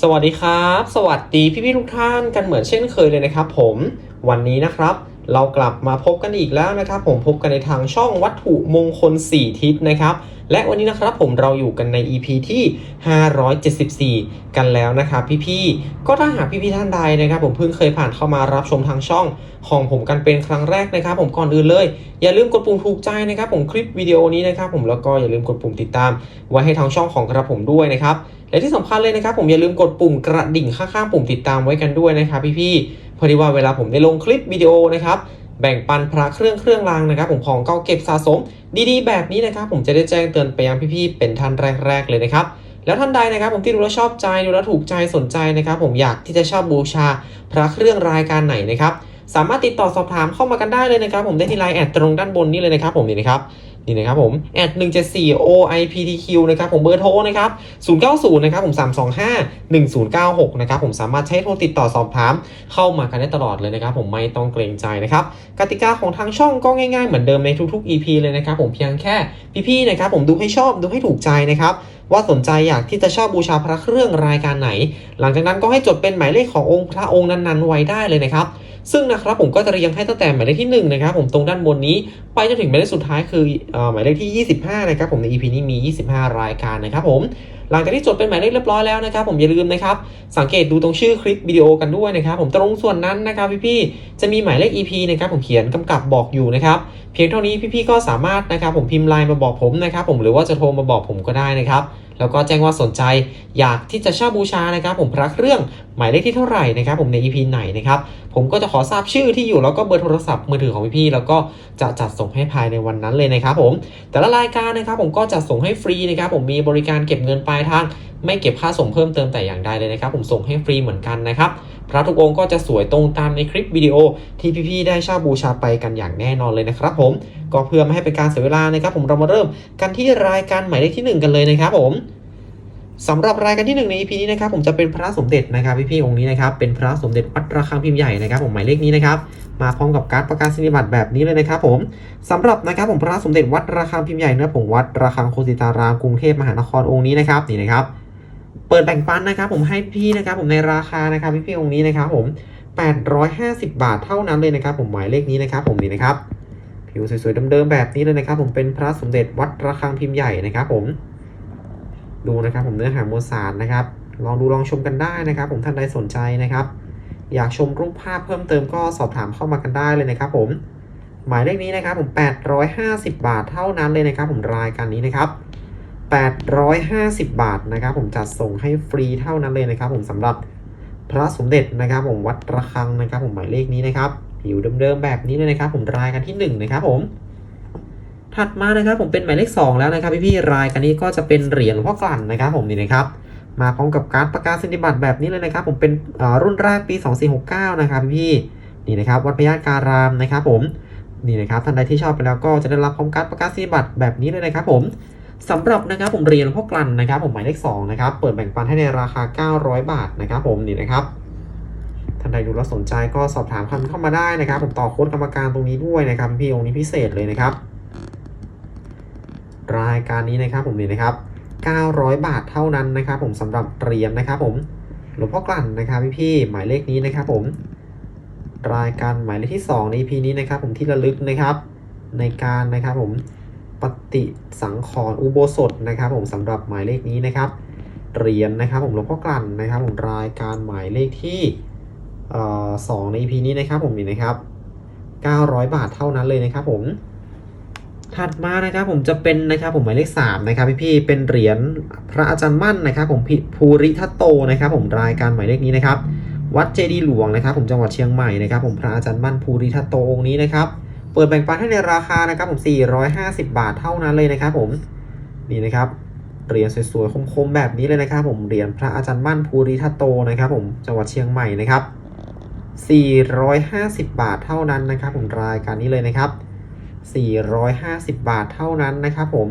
สวัสดีครับ สวัสดีพี่ๆทุกท่านกันเหมือนเช่นเคยเลยนะครับผมวันนี้นะครับ เรากลับมาพบกันอีกแล้วนะครับ ผมพบกันในทางช่องวัตถุมงคล 4 ทิศนะครับ และวันนี้นะครับผมเราอยู่กันใน EP ที่ 574 กันแล้วนะครับพี่ๆก็ถ้าหากพี่ๆท่านใดนะครับ ผมเพิ่งเคยผ่านเข้ามารับชมทางช่องของผมกันเป็นครั้งแรกนะครับ ผมก่อนอื่นเลย อย่าลืมกดปุ่มถูกใจนะครับ ผมคลิปวิดีโอนี้นะครับ ผมแล้วก็อย่าลืมกดปุ่มติดตาม ไว้ให้ทางช่องของกระผมด้วยนะครับ และที่สำคัญเลยนะครับผมอย่าลืมกดปุ่มกระดิ่งข้างๆปุ่มติดตามไว้กันด้วยนะครับพี่ๆพอดีว่าเวลาผมได้ลงคลิปวิดีโอนะครับแบ่งปันพระเครื่องเครื่องรางนะครับ ผมของเก่าเก็บสะสม ดีๆ แบบนี้นะครับ ผมจะได้แจ้งเตือนไปยังพี่ๆเป็นท่านแรกๆเลยนะครับแล้วท่านใดนะครับ ผมที่ดูแลชอบใจดูแลถูกใจสนใจนะครับ ผมอยากที่จะเช่าบูชาพระเครื่องรายการไหนนะครับสามารถติดต่อสอบถามเข้ามากันได้เลยนะครับ ผมได้ที่ไลน์แอดตรงด้านบนนี้เลยนะครับ ผมนี่นะครับ นี่นะครับผมแอด174 OIPTQ นะครับผมเบอร์โทรนะครับ090นะครับผม325 1096นะครับผมสามารถใช้โทรติดต่อสอบถาม เข้ามากันได้ตลอดเลยนะครับผมไม่ต้องเกรงใจนะครับกติกาของทางช่องก็ง่ายๆ เหมือนเดิมในทุกๆ EP เลยนะครับผมเพียงแค่พี่ๆนะครับผมดูให้ชอบดูให้ถูกใจนะครับว่าสนใจอยากที่จะเช่าบูชาพระเครื่องรายการไหน หลังจากนั้นก็ให้จดเป็นหมายเลขขององค์พระองค์นั้นๆไว้ได้เลยนะครับ ซึ่งนะครับผมก็จะเรียงให้ตั้งแต่หมายเลขที่1นะครับผมตรงด้านบนนี้ไปจนถึงหมายเลขสุดท้ายคืออหมายเลขที่ 25นะครับผมใน EP นี้มี 25 รายการนะครับผมหลังจากที่จดเป็นหมายเลขเรียบร้อยแล้วนะครับผมอย่าลืมนะครับสังเกตดูตรงชื่อคลิปวิดีโอกันด้วยนะครับผมตรงส่วนนั้นนะครับพี่ๆจะมีหมายเลข EP นะครับผมเขียนกำกับบอกอยู่นะครับเพียงเท่านี้พี่ๆก็สามารถนะครับผมพิมพ์ไลน์มาบอกผมนะครับผมหรือว่าจะโทรมาบอกผมก็ได้นะครับ แล้วก็แจ้งว่าสนใจอยากที่จะเช่าบูชานะครับ ผมพระเครื่องหมายเลขที่เท่าไหร่นะครับ ผมใน EP ไหนนะครับ ผมก็จะขอทราบชื่อที่อยู่แล้วก็เบอร์โทรศัพท์มือถือของพี่ๆแล้วก็จะจัดส่งให้ภายในวันนั้นเลยนะครับ ผม แต่ละรายการนะครับ ผมก็จะส่งให้ฟรีนะครับ ผมมีบริการเก็บเงินปลายทาง ไม่เก็บค่าส่งเพิ่มเติมแต่อย่างใดเลยนะครับ ผมส่งให้ฟรีเหมือนกันนะครับพระทุกองค์ก็จะสวยตรงตามในคลิปวิดีโอที่พี่ๆได้เช่าบูชาไปกันอย่างแน่นอนเลยนะครับ ผม ก็เพื่อไม่ให้เป็นการเสียเวลานะครับ ผมเรามาเริ่มกันที่รายการหมายเลขที่หนึ่งกันเลยนะครับผมสำหรับรายการที่หนึ่งใน EP นี้นะครับผมจะเป็นพระสมเด็จนะครับพี่ๆองค์นี้นะครับเป็นพระสมเด็จวัดระฆังพิมพ์ใหญ่นะครับ ผมหมายเลขนี้นะครับมาพร้อมกับการประกาศนียบัตรแบบนี้เลยนะครับผมสำหรับนะครับผมพระสมเด็จวัดระฆังพิมพ์ใหญ่นะครับผมวัดระฆังโคสิตารามกรุงเทพมหานครองค์นี้นะครับนี่นะครับ เปิดแบ่งปันนะครับ ผมให้พี่นะครับ ผมในราคานะครับพี่พี่ๆองค์นี้นะครับ ผม 850 บาทเท่านั้นเลยนะครับ ผมหมายเลขนี้นะครับ ผมนี่นะครับ ผิวสวยๆเดิมๆแบบนี้เลยนะครับ ผมเป็นพระสมเด็จวัดระฆังพิมพ์ใหญ่นะครับ ผม ดูนะครับผมเนื้อหามวลสารนะครับ ลองดูลองชมกันได้นะครับ ผมท่านใดสนใจนะครับ อยากชมรูปภาพเพิ่มเติมก็สอบถามเข้ามากันได้เลยนะครับ ผมหมายเลขนี้นะครับผม 850 บาทเท่านั้นเลยนะครับ ผมรายการนี้นะครับ 850 บาทนะครับ ผมจัดส่งให้ฟรีเท่านั้นเลยนะครับ ผมสำหรับพระสมเด็จนะครับ ผมวัดระฆังนะครับ ผมหมายเลขนี้นะครับ ผิวเดิมๆแบบนี้เลยนะครับ ผมรายการที่1นะครับผมถัดมานะครับผมเป็นหมายเลข 2 แล้วนะครับพี่ๆรายการนี้ก็จะเป็นเหรียญหลวงพ่อกลั่นนะครับ ผมนี่นะครับ มาพร้อมกับการประกาศนียบัตรแบบนี้เลยนะครับ ผมเป็นรุ่นแรกปี 2469 นะครับพี่ๆนี่นะครับ วัดพญาการามนะครับผมนี่นะครับท่านใดที่ชอบไปแล้วก็จะได้รับพร้อมการดประกาศนียบัตรแบบนี้เลยนะครับ ผมสำหรับนะครับผมเหรียญหลวงพ่อกลั่นนะครับ ผมหมายเลข2นะครับเปิดแบ่งปันให้ในราคา 900 บาทนะครับ ผมนี่นะครับ ท่านใดดูแล้วสนใจก็สอบถามคำเข้ามาได้นะครับ ผมต่อโค้ดกรรมการตรงนี้ด้วยนะครับพี่องค์นี้พิเศษเลยนะครับ รายการนี้นะครับผมนี่นะครับ 900 บาทเท่านั้นนะครับ ผมสำหรับเหรียญนะครับ ผมหลวงพ่อกลั่นนะครับพี่ๆหมายเลขนี้นะครับ ผม รายการหมายเลขที่ 2 ใน EP นี้นะครับ ผมที่ระลึกนะครับ ในการนะครับ ผมปฏิสังขรณ์อุโบสถนะครับ ผมสำหรับหมายเลขนี้นะครับเหรียญนะครับ ผมหลวงพ่อกลั่นนะครับ ผมรายการหมายเลขที่ สองใน EP นี้นะครับผมนี่นะครับ 900 บาทเท่านั้นเลยนะครับผม ถัดมานะครับผมจะเป็นนะครับผมหมายเลข3นะครับพี่ๆเป็นเหรียญพระอาจารย์มั่นนะครับ ผมภูริทัตโตนะครับ ผมรายการหมายเลขนี้นะครับ วัดเจดีหลวงนะครับ ผมจังหวัดเชียงใหม่นะครับ ผมพระอาจารย์มั่นภูริทัตโตองค์นี้นะครับ เปิดแบ่งปันให้ในราคานะครับ ผม 450 บาทเท่านั้นเลยนะครับผมนี่นะครับเหรียญสวยๆคมๆแบบนี้เลยนะครับ ผมเหรียญพระอาจารย์มั่นภูริทัตโตนะครับ ผมจังหวัดเชียงใหม่นะครับ 450 บาทเท่านั้นนะครับ ผมรายการนี้เลยนะครับ 450 บาทเท่านั้นนะครับ ผม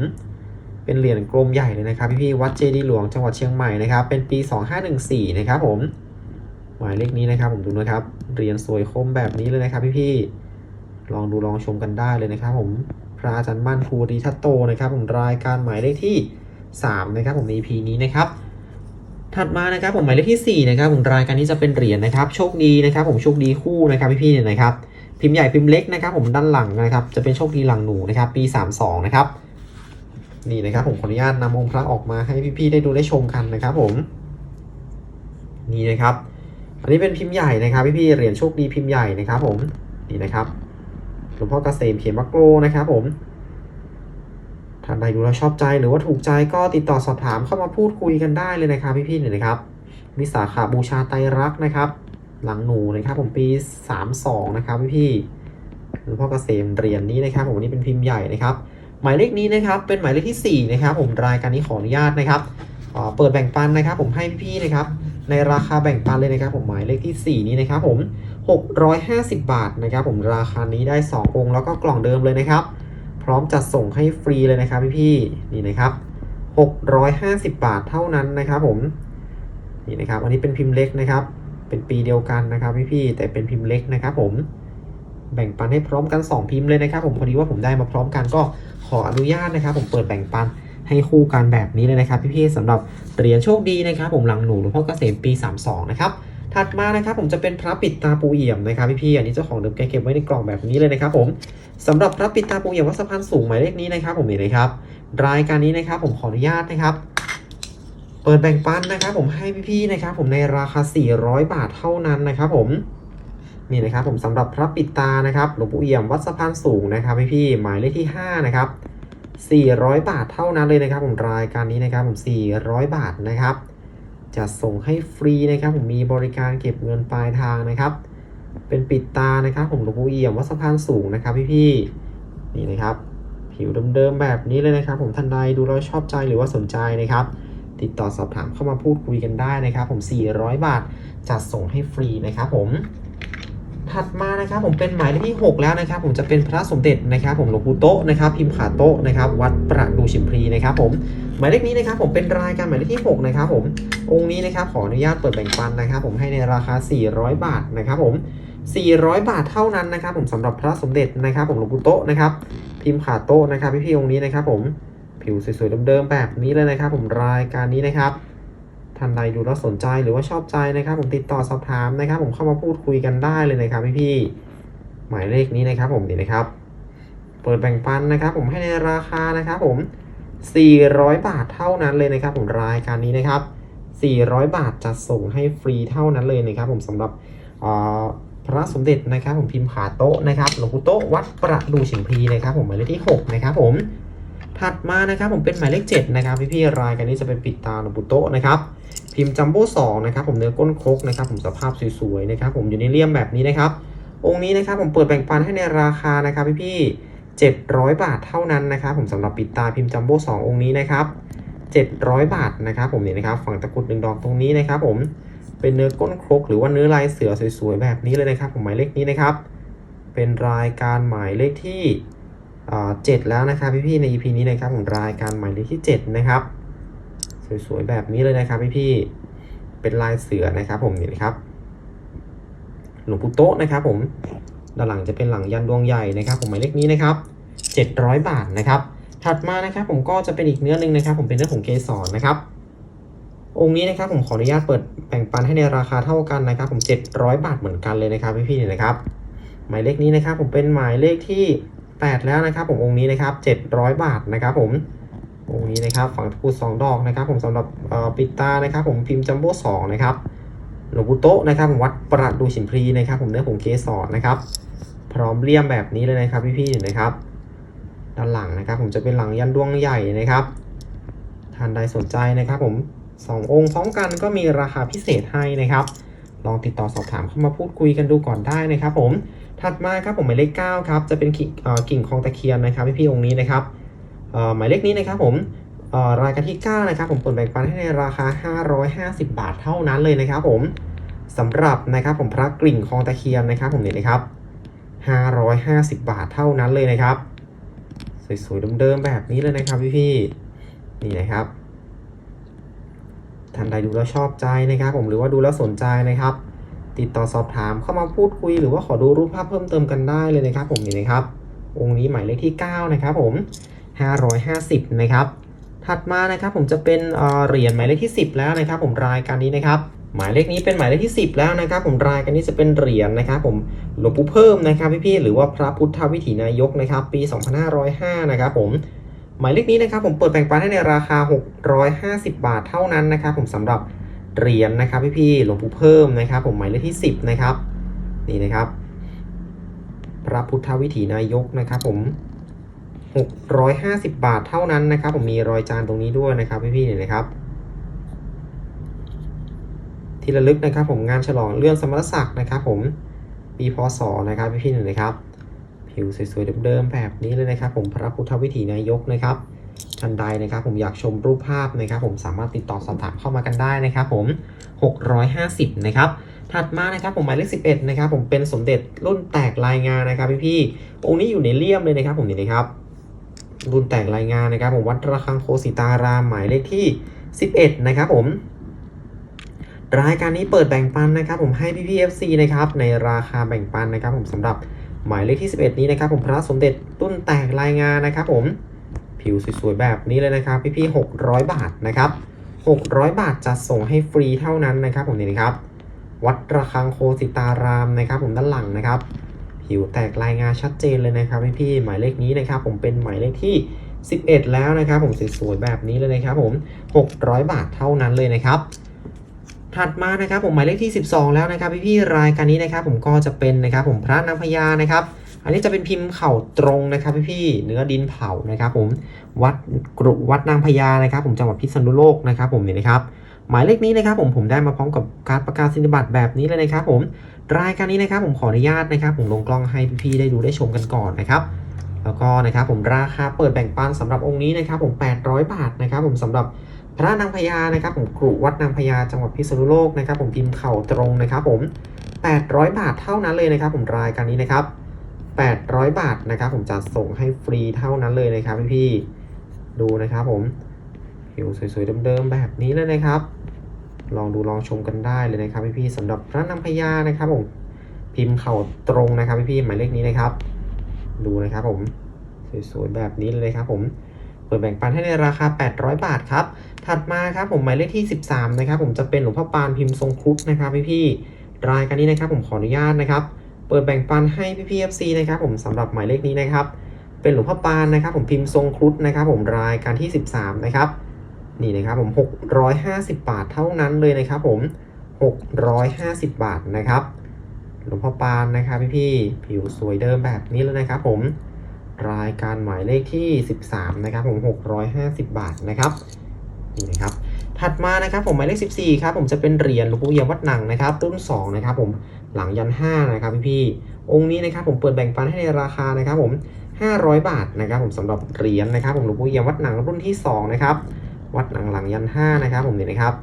เป็นเหรียญกลมใหญ่เลยนะครับพี่ๆวัดเจดีหลวงจังหวัดเชียงใหม่นะครับเป็นปี 2514 นะครับ ผมหมายเลขนี้นะครับ ผมดูนะครับเหรียญสวยคมแบบนี้เลยนะครับพี่ๆลองดูลองชมกันได้เลยนะครับ ผมพระอาจารย์มั่นภูริทัตโตนะครับ ผมรายการหมายเลขที่ 3 นะครับ ผมใน EP นี้นะครับ ถัดมานะครับผมหมายเลขที่4นะครับผมรายการนี้จะเป็นเหรียญนะครับโชคดีนะครับผมโชคดีคู่นะครับพี่ๆเนี่ยนะครับพิมพ์ใหญ่พิมพ์เล็กนะครับผมด้านหลังนะครับจะเป็นโชคดีหลังหนูนะครับปี 32นะครับนี่นะครับผมขออนุญาตนำองค์พระออกมาให้พี่ๆได้ดูได้ชมกันนะครับผมนี่นะครับ อันนี้เป็นพิมพ์ใหญ่นะครับพี่ๆเหรียญโชคดีพิมพ์ใหญ่นะครับผมนี่นะครับหลวงพ่อเกษมเขียนวักโกรนะครับผม ท่านใดดูแล้วชอบใจหรือว่าถูกใจก็ติดต่อสอบถามเข้ามาพูดคุยกันได้เลยนะครับพี่ๆเนี่ยนะครับวิสาขาบูชาไตรักนะครับ หลังหนูนะครับ ผมปี 32 นะครับพี่ๆหลวงพ่อเกษมเหรียญนี้นะครับ ผมอันนี้เป็นพิมพ์ใหญ่นะครับ หมายเลขนี้นะครับ เป็นหมายเลขที่ 4 นะครับ ผมรายการนี้ขออนุญาตนะครับเอ่อเปิดแบ่งปันนะครับ ผมให้พี่ๆนะครับ ในราคาแบ่งปันเลยนะครับ ผมหมายเลขที่ 4 นี้นะครับ ผม 650 บาทนะครับ ผมราคานี้ได้ 2 องค์แล้วก็กล่องเดิมเลยนะครับ พร้อมจัดส่งให้ฟรีเลยนะครับพี่ๆนี่นะครับ 650 บาทเท่านั้นนะครับผมนี่นะครับ อันนี้เป็นพิมพ์เล็กนะครับ เป็นปีเดียวกันนะครับพี่ๆแต่เป็นพิมพ์เล็กนะครับ ผมแบ่งปันให้พร้อมกัน 2 พิมพ์เลยนะครับผมพอดีว่าผมได้มาพร้อมกันก็ขออนุญาตนะครับ ผมเปิดแบ่งปันให้คู่กันแบบนี้เลยนะครับ พี่ๆสำหรับเหรียญโชคดีนะครับ ผมหลังหนูหลวงพ่อเกษมปี 32 นะครับ ถัดมานะครับผมจะเป็นพระปิดตาปูเอี่ยมนะครับพี่ๆอันนี้เจ้าของเดิมแกเก็บไว้ในกล่องแบบนี้เลยนะครับผมสำหรับพระปิดตาปูเอี่ยมวัดสะพานสูงหมายเลขนี้นะครับ ผมนี่นะครับ รายการนี้นะครับผมขออนุญาตนะครับ เปิดแบ่งปันนะครับผมให้พี่ๆนะครับผมในราคา 400 บาทเท่านั้นนะครับผมนี่นะครับผมสำหรับพระปิดตานะครับหลวงปู่เอี่ยมวัดสะพานสูงนะครับพี่ๆหมายเลขที่ 5 นะครับ 400 บาทเท่านั้นเลยนะครับ ผมรายการนี้นะครับผม 400 บาทนะครับ จะส่งให้ฟรีนะครับผมมีบริการเก็บเงินปลายทางนะครับ เป็นปิดตานะครับ ผมหลวงปู่เอี่ยมวัดสะพานสูงนะครับพี่ๆนี่นะครับ ผิวเดิมๆแบบนี้เลยนะครับ ผมท่านใดดูแล้วชอบใจหรือว่าสนใจนะครับ ติดต่อสอบถามเข้ามาพูดคุยกันได้นะครับ ผม 400 บาทจัดส่งให้ฟรีนะครับ ผมถัดมานะครับผมเป็นหมายเลขที่ 6 แล้วนะครับ ผมจะเป็นพระสมเด็จนะครับ ผมหลวงปู่โตนะครับพิมพ์ขาโตนะครับ วัดประดูชิมพลีนะครับ ผม หมายเลขนี้นะครับผมเป็นรายการหมายเลขที่ 6 นะครับผมองค์นี้นะครับขออนุญาตเปิดแบ่งปันนะครับ ผมให้ในราคา 400 บาทนะครับผม 400 บาทเท่านั้นนะครับผมสำหรับพระสมเด็จนะครับ ผมหลวงปู่โตนะครับพิมพ์ขาโตนะครับพี่ๆองค์นี้นะครับ ผมผิวสวยๆเดิมๆแบบนี้เลยนะครับ ผมรายการนี้นะครับท่านใดดูแล้วสนใจหรือว่าชอบใจนะครับ ผมติดต่อสอบถามนะครับ ผมเข้ามาพูดคุยกันได้เลยนะครับพี่ๆหมายเลขนี้นะครับ ผมนี่นะครับ เปิดแบ่งปันนะครับ ผมให้ในราคานะครับ ผม 400 บาทเท่านั้นเลยนะครับผมรายการนี้นะครับ 400 บาทจะส่งให้ฟรีเท่านั้นเลยนะครับ ผมสำหรับพระสมเด็จนะครับ ผมพิมพ์ขาโต๊ะนะครับหลวงปู่โต๊ะวัดประดูฉิมพีนะครับผมหมายเลขที่ 6 นะครับผมถัดมานะครับผมเป็นหมายเลข 7 นะครับพี่ๆรายการนี้จะเป็นปิดตาหลวงปู่โต๊ะนะครับพิมพ์จัมโบ้สองนะครับผมเนื้อก้นครกนะครับ ผมสภาพสวยๆนะครับ ผมอยู่ในเลี่ยมแบบนี้นะครับ องค์นี้นะครับผมเปิดแบ่งปันให้ในราคานะครับพี่ๆ 700 บาทเท่านั้นนะครับผมสำหรับปิดตาพิมพ์จัมโบ้สององค์นี้นะครับ700 บาทนะครับผมเนี่ยนะครับฝั่งตะกรุดหนึ่งดอกตรงนี้นะครับผมเป็นเนื้อก้นครกหรือว่าเนื้อลายเสือสวยๆแบบนี้เลยนะครับผมหมายเลขนี้นะครับ เป็นรายการหมายเลขที่เจ็ดแล้วนะครับพี่ๆใน EP นี้นะครับผมรายการหมายเลขที่ 7 นะครับ สวยๆแบบนี้เลยนะครับพี่ๆเป็นลายเสือนะครับผมนี่นะครับหลวงปู่โต๊ะนะครับผม ด้านหลังจะเป็นหลังยันดวงใหญ่นะครับ ผมหมายเลขนี้นะครับ 700 บาทนะครับ ถัดมานะครับผมก็จะเป็นอีกเนื้อหนึ่งนะครับ ผมเป็นเนื้อผงเกสรนะครับ องค์นี้นะครับผมขออนุญาตเปิดแบ่งปันให้ในราคาเท่ากันนะครับ ผม 700 บาทเหมือนกันเลยนะครับพี่ๆเนี่ยนะครับ หมายเลขนี้นะครับ ผมเป็นหมายเลขที่ 8 แล้วนะครับ ผมองค์นี้นะครับ 700 บาทนะครับ ผมองค์นี้นะครับ ฝั่งตะกรุดสองดอกนะครับ ผมสำหรับปิดตานะครับ ผมพิมพ์จัมโบ้สองนะครับ หลวงปู่โตะนะครับผมวัดประดูฉิมพลีนะครับ ผมเนื้อผงเกสรนะครับ พร้อมเลี่ยมแบบนี้เลยนะครับพี่ๆนะครับ ด้านหลังนะครับ ผมจะเป็นหลังยันดวงใหญ่นะครับท่านใดสนใจนะครับ ผมสององค์พร้อมกันก็มีราคาพิเศษให้นะครับ ลองติดต่อสอบถามเข้ามาพูดคุยกันดูก่อนได้นะครับผมถัดมาครับผมหมายเลข9ครับจะเป็นกิ่งเอ่อกิ่งคลองตะเคียนนะครับพี่ๆองค์นี้นะครับหมายเลขนี้นะครับผม รายการที่ 9 นะครับผมเปิดแบ่งปันให้ในราคา 550 บาทเท่านั้นเลยนะครับผมสำหรับนะครับผมพระกลิ่งคลองตะเคียนนะครับผมเนี่ยนะครับ 550 บาทเท่านั้นเลยนะครับ สวยๆเดิมๆแบบนี้เลยนะครับพี่ๆนี่นะครับท่านใดดูแล้วชอบใจนะครับผมหรือว่าดูแล้วสนใจนะครับ ติดต่อสอบถามเข้ามาพูดคุย หรือว่าขอดูรูปภาพเพิ่มเติมกันได้เลยนะครับ ผมนี่นะครับ องค์นี้หมายเลขที่ 9 นะครับผม 550 นะครับ ถัดมานะครับผมจะเป็นเหรียญหมายเลขที่ 10 แล้วนะครับ ผมรายการนี้นะครับ หมายเลขนี้เป็นหมายเลขที่ 10 แล้วนะครับ ผมรายการนี้จะเป็นเหรียญนะครับ ผมหลวงปู่เพิ่มนะครับพี่ๆหรือว่าพระพุทธวิถีนายกนะครับ ปี 2505 นะครับผมหมายเลขนี้นะครับ ผมเปิดแบ่งปันให้ในราคา 650 บาทเท่านั้นนะครับ ผมสำหรับเหรียญนะครับพี่ๆหลวงปู่เพิ่มนะครับ ผมหมายเลขที่ 10 นะครับ นี่นะครับ พระพุทธวิถีนายกนะครับ ผม 650 บาทเท่านั้นนะครับ ผมมีรอยจานตรงนี้ด้วยนะครับพี่ๆเนี่ยนะครับ ที่ระลึกนะครับ ผมงานฉลองเรื่องสมรศักดิ์นะครับ ผมปีพศนะครับพี่ๆเนี่ยนะครับ ผิวสวยๆเดิมๆแบบนี้เลยนะครับ ผมพระพุทธวิถีนายกนะครับท่านใดนะครับ ผมอยากชมรูปภาพนะครับ ผมสามารถติดต่อสอบถามเข้ามากันได้นะครับ ผม 650 นะครับถัดมานะครับผมหมายเลข11 นะครับ ผมเป็นสมเด็จรุ่นแตกลายงานนะครับพี่ๆองค์นี้อยู่ในเลี่ยมเลยนะครับ ผมนี่นะครับ รุ่นแตกรายงานนะครับผมวัดระฆังโคสิตารามหมายเลขที่ 11 นะครับผม รายการนี้เปิดแบ่งปันนะครับ ผมให้พี่พีเอฟซีนะครับในราคาแบ่งปันนะครับ ผมสำหรับหมายเลขที่ 11 นี้นะครับ ผมพระสมเด็จรุ่นแตกรายงานนะครับ ผมผิวสวยๆแบบนี้เลยนะครับ พี่ๆ600 บาทนะครับ 600 บาทจะส่งให้ฟรีเท่านั้นนะครับ ผมนี่นะครับ วัดระฆังโคสิตารามนะครับ ผมด้านหลังนะครับ ผิวแตกลายงานชัดเจนเลยนะครับพี่พี่ๆหมายเลขนี้นะครับผมเป็นหมายเลขที่ 11 แล้วนะครับผมสวยๆแบบนี้เลยนะครับผม 600 บาทเท่านั้นเลยนะครับ ถัดมานะครับผมหมายเลขที่ 12 แล้วนะครับพี่พี่ๆรายการนี้นะครับผมก็จะเป็นนะครับผมพระนางพญานะครับอันนี้จะเป็นพิมพ์เข่าตรงนะครับพี่พี่ๆเนื้อดินเผานะครับผมวัดกรุวัดนางพญานะครับ ผมจังหวัดพิษณุโลกนะครับผมเนี่ยนะครับ หมายเลขนี้นะครับผมผมได้มาพร้อมกับการประกาศสิทธิบัตรแบบนี้เลยนะครับผมรายการนี้นะครับผมขออนุญาตนะครับผมลงกล้องให้พี่ๆได้ดูได้ชมกันก่อนนะครับแล้วก็นะครับผมราคาเปิดแบ่งปันสำหรับองค์นี้นะครับผม800 บาทนะครับผมสำหรับพระนางพญานะครับผมกรุวัดนางพญาจังหวัดพิษณุโลกนะครับผมพิมพ์เข่าตรงนะครับผม 800 บาทเท่านั้นเลยนะครับ ผมรายการนี้นะครับ 800 บาทนะครับผมจะส่งให้ฟรีเท่านั้นเลยนะครับพี่ๆดูนะครับผม ผิวสวยๆเดิมๆแบบนี้เลยนะครับ ลองดูลองชมกันได้เลยนะครับพี่ๆสำหรับพระนางพญานะครับผมพิมพ์เข่าตรงนะครับพี่ๆหมายเลขนี้นะครับ ดูนะครับผมสวยๆแบบนี้เลยนะครับผมเปิดแบ่งปันให้ในราคา 800 บาทครับ ถัดมาครับผมหมายเลขที่ 13 นะครับ ผมจะเป็นหลวงพ่อปานพิมพ์ทรงครุฑนะครับพี่ๆรายการนี้นะครับผมขออนุญาตนะครับ เปิดแบ่งปันให้พี่ๆ FC นะครับผมสำหรับหมายเลขนี้นะครับ เป็นหลวงพ่อปานนะครับ ผมพิมพ์ทรงครุฑนะครับ ผมรายการที่ 13 นะครับ นี่นะครับผม 650 บาทเท่านั้นเลยนะครับผม 650 บาทนะครับหลวงพ่อปานนะครับพี่ๆผิวสวยเดิมแบบนี้เลยนะครับผมรายการหมายเลขที่ 13 นะครับผม 650 บาทนะครับนี่นะครับถัดมานะครับผมหมายเลข 14 ครับผมจะเป็นเหรียญหลวงปู่เอี่ยมวัดหนังนะครับรุ่น2นะครับผมหลังยัน 5 นะครับพี่ๆองค์นี้นะครับผมเปิดแบ่งปันให้ในราคานะครับผม 500 บาทนะครับผมสำหรับเหรียญนะครับผมหลวงปู่เอี่ยมวัดหนังรุ่นที่ 2 นะครับ วัดหนังหลังยัน5นะครับผมนี่นะครับ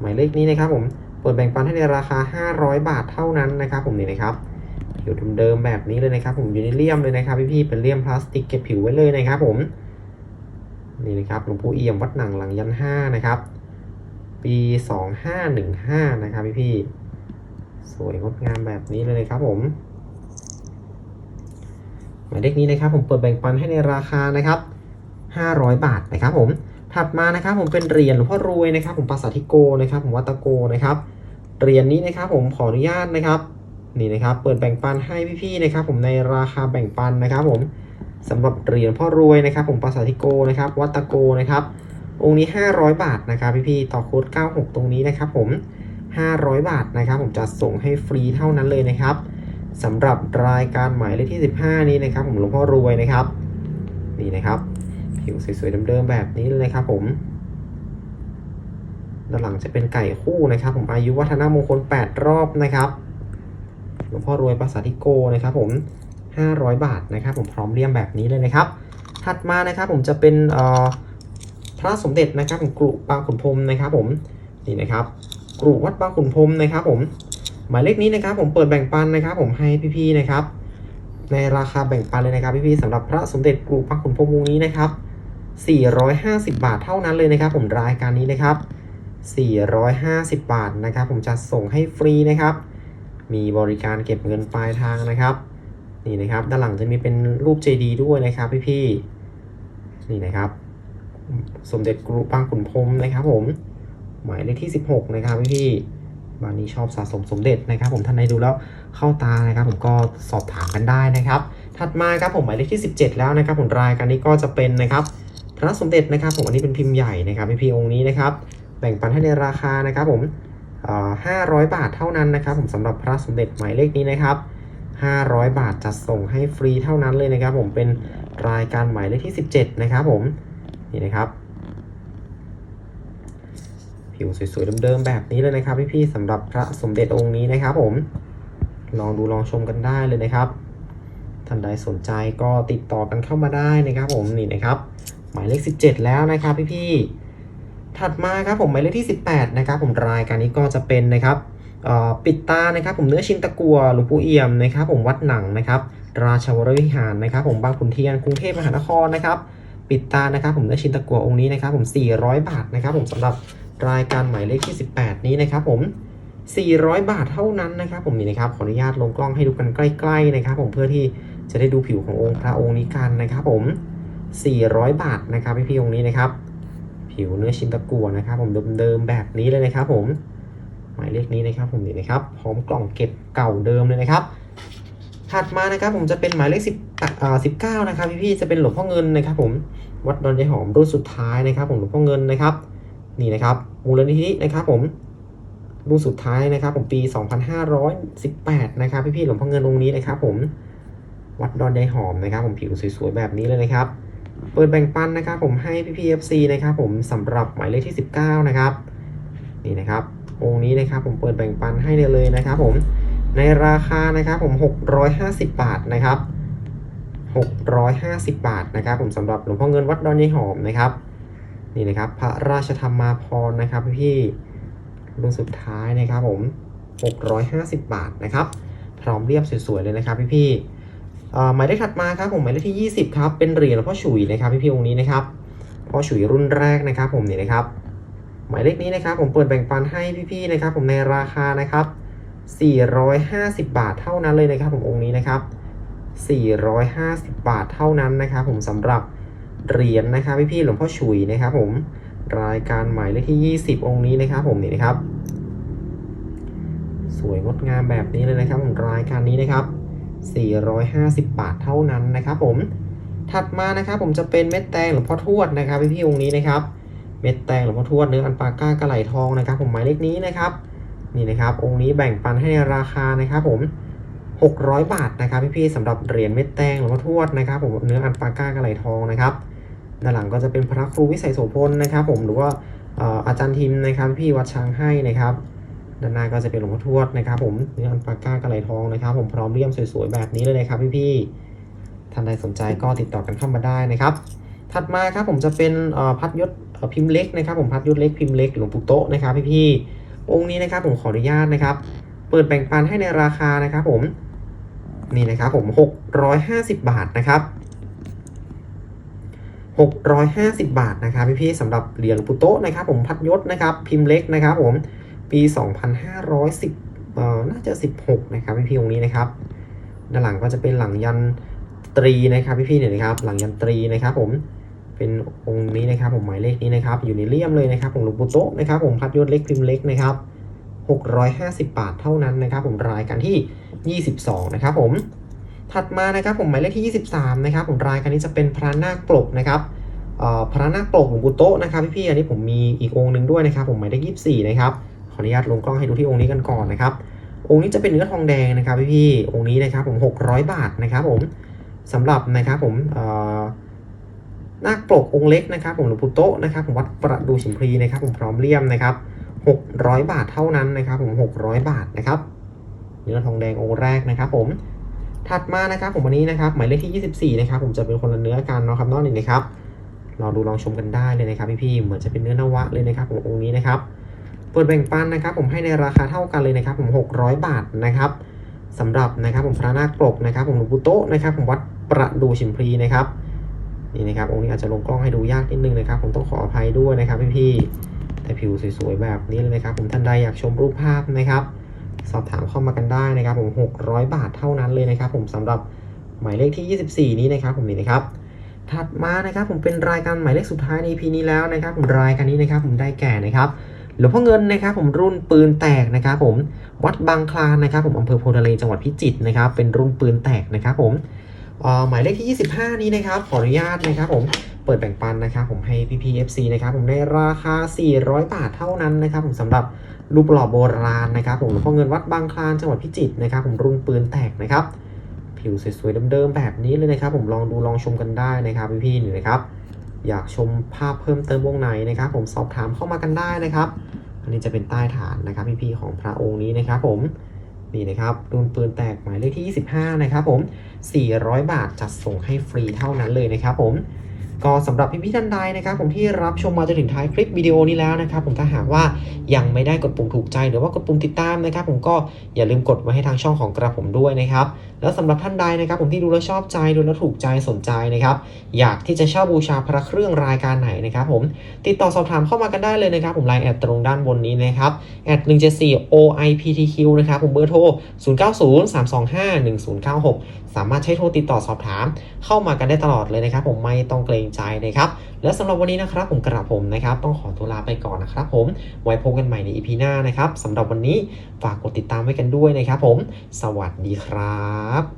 หมายเลขนี้นะครับผมเปิดแบ่งปันให้ในราคา 500 บาทเท่านั้นนะครับ ผมนี่นะครับผิวเดิมๆแบบนี้เลยนะครับ ผมอยู่ในเลี่ยมเลยนะครับพี่ๆเป็นเลี่ยมพลาสติกเก็บผิวไว้เลยนะครับ ผมนี่นะครับหลวงปู่เอี่ยมวัดหนังหลังยัน5นะครับ ปี2515นะครับพี่ๆสวยงดงามแบบนี้เลยนะครับผมหมายเลขนี้นะครับ ผมเปิดแบ่งปันให้ในราคานะครับ500บาทนะครับผม ถัดมานะครับผมเป็นเหรียญหลวงพ่อรวยนะครับ ผมปัสสัทธิโกนะครับ ผมวัตโกนะครับเหรียญนี้นะครับผมขออนุญาตนะครับนี่นะครับ เปิดแบ่งปันให้พี่ๆนะครับ ผมในราคาแบ่งปันนะครับ ผมสำหรับเหรียญพ่อรวยนะครับ ผมปัสสัทธิโกนะครับ วัตตโกนะครับ องค์นี้ 500 บาทนะครับพี่ๆต่อโค้ด96 ตรงนี้นะครับ ผม 500 บาทนะครับ ผมจะส่งให้ฟรีเท่านั้นเลยนะครับสำหรับรายการหมายเลขที่ 15 นี้นะครับ ผมหลวงพ่อรวยนะครับ นี่นะครับ ผิวสวยๆเดิมๆแบบนี้เลยครับผมด้านหลังจะเป็นไก่คู่นะครับ ผมอายุวัฒนมงคล 8 รอบนะครับหลวงพ่อรวยภาษาทิโกนะครับ ผม 500 บาทนะครับ ผมพร้อมเลี่ยมแบบนี้เลยนะครับ ถัดมานะครับผมจะเป็นเอ่อพระสมเด็จนะครับผมกรุบางขุนพรมนะครับ ผมนี่นะครับกรุวัดบางขุนพรมนะครับ ผมหมายเลขนี้นะครับ ผมเปิดแบ่งปันนะครับ ผมให้พี่ๆนะครับ ในราคาแบ่งปันเลยนะครับพี่ๆสำหรับพระสมเด็จกรุบางขุนพรมวงนี้นะครับ 450 บาทเท่านั้นเลยนะครับ ผมรายการนี้นะครับ 450 บาทนะครับ ผมจะส่งให้ฟรีนะครับ มีบริการเก็บเงินปลายทางนะครับ นี่นะครับ ด้านหลังจะมีเป็นรูปเจดีด้วยนะครับพี่ๆนี่นะครับ สมเด็จกรุบางขุนพรมนะครับ ผม หมายเลขที่ 16 นะครับพี่พี่ๆบ้านนี้ชอบสะสมสมเด็จนะครับ ผมท่านใดดูแล้วเข้าตานะครับ ผมก็สอบถามกันได้นะครับ ถัดมาครับผมหมายเลขที่ 17 แล้วนะครับ ผมรายการนี้ก็จะเป็นนะครับ พระสมเด็จนะครับผมอันนี้เป็นพิมพ์ใหญ่นะครับพี่พี่องค์นี้นะครับแบ่งปันให้ในราคานะครับผมเอ่อ500บาทเท่านั้นนะครับ ผมสำหรับพระสมเด็จหมายเลขนี้นะครับ500บาทจัดส่งให้ฟรีเท่านั้นเลยนะครับ ผมเป็นรายการหมายเลขที่17นะครับผมนี่นะครับผิวสวยๆเดิมๆแบบนี้เลยนะครับพี่ๆสำหรับพระสมเด็จองค์นี้นะครับ ผมลองดูลองชมกันได้เลยนะครับท่านใดสนใจก็ติดต่อกันเข้ามาได้นะครับ ผมนี่นะครับ หมายเลข 17 แล้วนะครับพี่ๆถัดมาครับผมหมายเลขที่ 18 นะครับผมรายการนี้ก็จะเป็นนะครับปิดตานะครับผมเนื้อชินตะกัวหลวงปู่เอี่ยมนะครับผมวัดหนังนะครับราชวรวิหารนะครับผมบางขุนเทียนกรุงเทพมหานครนะครับปิดตานะครับผมเนื้อชินตะกัวองค์นี้นะครับผม 400 บาทนะครับผมสำหรับรายการหมายเลขที่ 18 นี้นะครับผม 400 บาทเท่านั้นนะครับผมนี่นะครับขออนุญาตลงกล้องให้ดูกันใกล้ ๆนะครับ ผมเพื่อที่จะได้ดูผิวขององค์พระองค์นี้กันนะครับผม 400 บาทนะครับพี่พี่องค์นี้นะครับ ผิวเนื้อชินตะกัวนะครับ ผมเดิมๆแบบนี้เลยนะครับ ผมหมายเลขนี้นะครับ ผมนี่นะครับพร้อมกล่องเก็บเก่าเดิมเลยนะครับ ถัดมานะครับ ผมจะเป็นหมายเลข10อ่า19 นะครับ พี่ๆจะเป็นหลวงพ่อเงินนะครับ ผมวัดดอนยายหอมรุ่นสุดท้ายนะครับ ผมหลวงพ่อเงินนะครับ นี่นะครับมูลนิธินะครับ ผมรุ่นสุดท้ายนะครับ ผมปี 2518 นะครับ พี่ๆหลวงพ่อเงินองค์นี้นะครับ ผมวัดดอนยายหอมนะครับ ผมผิวสวยๆแบบนี้เลยนะครับ เปิดแบ่งปันนะครับผมให้พี่ๆ FC นะครับผมสำหรับหมายเลขที่ 19 นะครับนี่นะครับองค์นี้นะครับผมเปิดแบ่งปันให้เลยนะครับผมในราคานะครับผม 650 บาทนะครับ 650 บาทนะครับ ผมสำหรับหลวงพ่อเงินวัดดอนยายหอมนะครับนี่นะครับพระราชธรรมาภรนะครับพี่ๆรุ่นสุดท้ายนะครับผม 650 บาทนะครับ พร้อมเรียบสวยๆเลยนะครับพี่ๆ หมายเลขถัดมาครับผมหมายเลขที่ 20 ครับเป็นเหรียญหลวงพ่อฉุยนะครับพี่พี่ๆองค์นี้นะครับพ่อฉุยรุ่นแรกนะครับ ผมนี่นะครับ หมายเลขนี้นะครับ ผมเปิดแบ่งปันให้พี่ๆนะครับ ผมในราคานะครับ 450 บาทเท่านั้นเลยนะครับ ผมองค์นี้นะครับ 450 บาทเท่านั้นนะครับ ผมสำหรับเหรียญนะครับพี่ๆหลวงพ่อฉุยนะครับ ผมรายการหมายเลขที่ 20 องค์นี้นะครับ ผมนี่นะครับ สวยงดงามแบบนี้เลยนะครับ ผมรายการนี้นะครับ 450 บาทเท่านั้นนะครับผม ถัดมานะครับผมจะเป็นเม็ดแตงหลวงพ่อทวดนะครับพี่พี่ๆองค์นี้นะครับ เม็ดแตงหลวงพ่อทวดเนื้ออันปาก้ากระไหลทองนะครับ ผมหมายเลขนี้นะครับ นี่นะครับองค์นี้แบ่งปันให้ในราคานะครับผม 600 บาทนะครับพี่พี่ๆสำหรับเหรียญเม็ดแตงหลวงพ่อทวดนะครับ ผมเนื้ออันปาก้ากระไหลทองนะครับ ด้านหลังก็จะเป็นพระครูวิสัยโสพลนะครับ ผมหรือว่าเอ่ออาจารย์ทิมนะครับพี่วัดช้างให้นะครับ ด้านหน้าก็จะเป็นหลวงพ่อทวดนะครับผมเนื้ออันปาก้ากระไหลทองนะครับ ผมพร้อมเลี่ยมสวยๆแบบนี้เลยนะครับพี่ๆท่านใดสนใจก็ติดต่อกันเข้ามาได้นะครับ ถัดมาครับผมจะเป็นพัดยศพิมพ์เล็กนะครับ ผมพัดยศเล็กพิมพ์เล็กหลวงปู่โตนะครับพี่ๆองค์นี้นะครับผมขออนุญาตนะครับ เปิดแบ่งปันให้ในราคานะครับ ผมนี่นะครับผม 650 บาทนะครับ650 บาทนะครับพี่ๆสำหรับเหรียญปู่โตนะครับผมพัดยศนะครับ พิมพ์เล็กนะครับผม ปี 2510เอ่อน่าจะ 16 นะครับพี่พี่องค์นี้นะครับ ด้านหลังก็จะเป็นหลังยันตรีนะครับพี่พี่เนี่ยนะครับ หลังยันตรีนะครับ ผม เป็นองค์นี้นะครับ ผมหมายเลขนี้นะครับ อยู่ในเลี่ยมเลยนะครับผมหลวงปู่โตะนะครับ ผมพัดยศเล็กพิมพ์เล็กนะครับ 650 บาทเท่านั้นนะครับ ผมรายการที่ 22 นะครับ ผม ถัดมานะครับ ผมหมายเลขที่ 23 นะครับ ผมรายการนี้จะเป็นพระนาคปลกนะครับเอ่อพระนาคปลกหลวงปู่โตะนะครับพี่ๆอันนี้ผมมีอีกองค์หนึ่งด้วยนะครับ ผมหมายเลข24นะครับ ออนุญาตลงกล้องให้ดูที่องค์นี้กันก่อนนะครับ องค์นี้จะเป็นเนื้อทองแดงนะครับพี่ๆองค์นี้นะครับผม 600 บาทนะครับผมสำหรับนะครับผมนาคปลกองค์เล็กนะครับ ผมหลวงปู่โตะนะครับผมวัดประดูฉิมพลีนะครับ ผมพร้อมเลี่ยมนะครับ 600 บาทเท่านั้นนะครับ ผม 600 บาทนะครับเนื้อทองแดงองค์แรกนะครับผมถัดมานะครับผมวันนี้นะครับหมายเลขที่ 24 นะครับผมจะเป็นคนละเนื้อกันเนาะครับนอกนี่นะครับลองดูลองชมกันได้เลยนะครับพี่ๆเหมือนจะเป็นเนื้อนวะเลยนะครับผมองค์นี้นะครับ เปิดแบ่งปันนะครับ ผมให้ในราคาเท่ากันเลยนะครับ ผม 600 บาทนะครับสำหรับนะครับผมพระนาคปกนะครับ ผมหลวงปู่โตะนะครับ ผมวัดประดูชิมพลีนะครับนี่นะครับองค์นี้อาจจะลงกล้องให้ดูยากนิดนึงนะครับ ผมต้องขออภัยด้วยนะครับพี่ๆแต่ผิวสวยๆแบบนี้เลยนะครับ ผมท่านใดอยากชมรูปภาพนะครับ สอบถามเข้ามากันได้นะครับ ผม 600 บาทเท่านั้นเลยนะครับ ผมสำหรับหมายเลขที่ 24 นี้นะครับ ผมนี่นะครับ ถัดมานะครับ ผมเป็นรายการหมายเลขสุดท้ายใน EP นี้แล้วนะครับ ผมรายการนี้นะครับ ผมได้แก่นะครับ หลวงพ่อเงินนะครับผมรุ่นปืนแตกนะครับผมวัดบางคลานนะครับผมอำเภอโพธิ์ทะเลจังหวัดพิจิตรนะครับเป็นรุ่นปืนแตกนะครับผมหมายเลขที่ 25 นี้นะครับขออนุญาตนะครับผมเปิดแบ่งปันนะครับผมให้พี่พีเอฟซีนะครับผมในราคา 400 บาทเท่านั้นนะครับผมสำหรับรูปหล่อโบราณนะครับผมหลวงพ่อเงินวัดบางคลานจังหวัดพิจิตรนะครับผมรุ่นปืนแตกนะครับผิวสวยๆเดิมๆแบบนี้เลยนะครับผมลองดูลองชมกันได้นะครับพี่ๆนี่นะครับ อยากชมภาพเพิ่มเติมวงไหนนะครับ ผมสอบถามเข้ามากันได้นะครับ อันนี้จะเป็นใต้ฐานนะครับพี่ๆของพระองค์นี้นะครับผมนี่นะครับรุ่นปืนแตกหมายเลขที่ 25 นะครับผม 400 บาทจัดส่งให้ฟรีเท่านั้นเลยนะครับผม ก็สำหรับพี่ๆท่านใดนะครับผมที่รับชมมาจนถึงท้ายคลิปวิดีโอนี้แล้วนะครับผมถ้าหากว่ายังไม่ได้กดปุ่มถูกใจหรือว่ากดปุ่มติดตามนะครับ ผมก็อย่าลืมกดไว้ให้ทางช่องของกระผมด้วยนะครับแล้วสำหรับท่านใดนะครับ ผมที่ดูแล้วชอบใจดูแล้วถูกใจสนใจนะครับ อยากที่จะเช่าบูชาพระเครื่องรายการไหนนะครับ ผมติดต่อสอบถามเข้ามากันได้เลยนะครับ ผมไลน์แอดตรงด้านบนนี้นะครับแอด174 OIPTQ นะครับผมเบอร์โทร 0903251096 สามารถใช้โทรติดต่อสอบถามเข้ามากันได้ตลอดเลยนะครับ ผมไม่ต้องเกรงใจนะครับ และสำหรับวันนี้นะครับผมกระผมนะครับ ต้องขอตัวลาไปก่อนนะครับผมไว้พบกันใหม่ในอีพีหน้านะครับสำหรับวันนี้ฝากกดติดตามไว้กันด้วยนะครับผม สวัสดีครับ